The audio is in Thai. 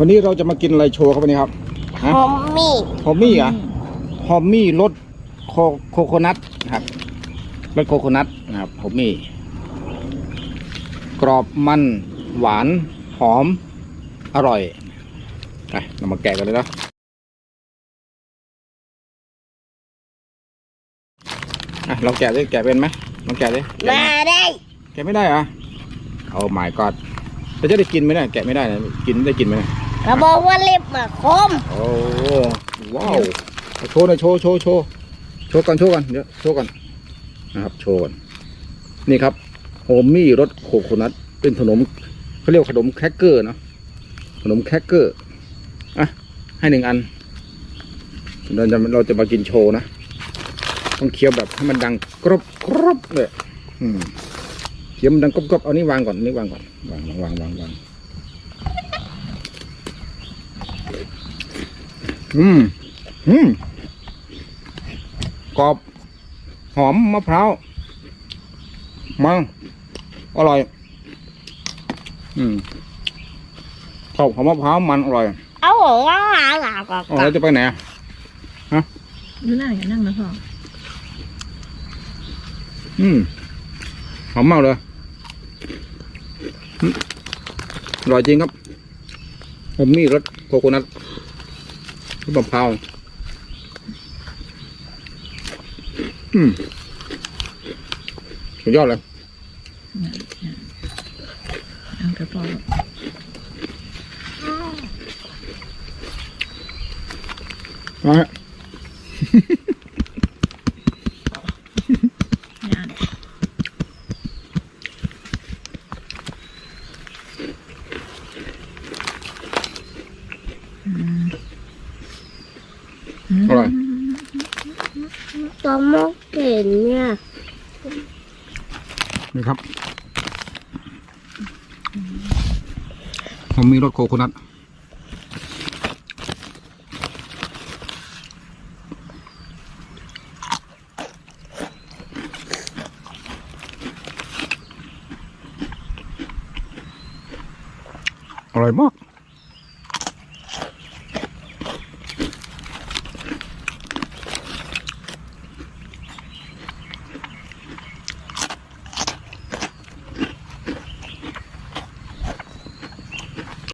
วันนี้เราจะมากินอะไรโชว์ครับวันนี้ครับหฮะอมมี่ฮอมมี่เหรอฮอมมี่รสโคโคโคนัทนะครับรสโคโคนัทนะครับฮอมมี่กรอบมันหวานหอมอร่อยไปเรามาแกะกันเลยนะอะลองแกะดิแกะเป็นไหมลองแกะดิแกะมาไหมได้แกะไม่ได้เหรอโอ้ my god เราจะได้กินไหมเนี่ยแกะไม่ได้นะกินได้กินไหมเนี่ย เขาบอกว่าเล็บมาคมโอ้ว้าวโชว์หน่อยโชว์โชว์โชว์โชว์ก่อนโชว์ก่อนเดี๋ยวโชว์ก่อนนะครับ โชว์ก่อนนี่ครับโฮมมี่รสโคโคนัทเป็นขนมเขาเรียกขนมแครกเกอร์เนาะขนมแครกเกอร์อะให้หนึ่งอันเราจะเราจะมากินโชว์นะต้องเคี้ยวแบบให้มันดังกรอบกรอบเลยเคี้ยวมันดังกรอบกรอบเอานี่วางก่อนนี่วางก่อนวางวางวางวางวาง อืม อืม กรอบ หอมมะพร้าวมันอร่อย อืมข้าวหอมมะพร้าวมันอร่อย เอาหัวว่าหาหลาก่อนเอาแล้วจะไปไหนอะดูนั่งอย่านั่งนะพ่ออืม หอมมากเลยอืมอร่อยจริงครับผมมีรสโคโคนัท รสมะพร้าวอืมสุดยอดเลยนั่งเถอะพ่อมาฮะ ไม่อ่าน อร่อยตัวมกเก่งเนี่ย นี่ครับ ผมมีรสโคโคนัทอร่อยมาก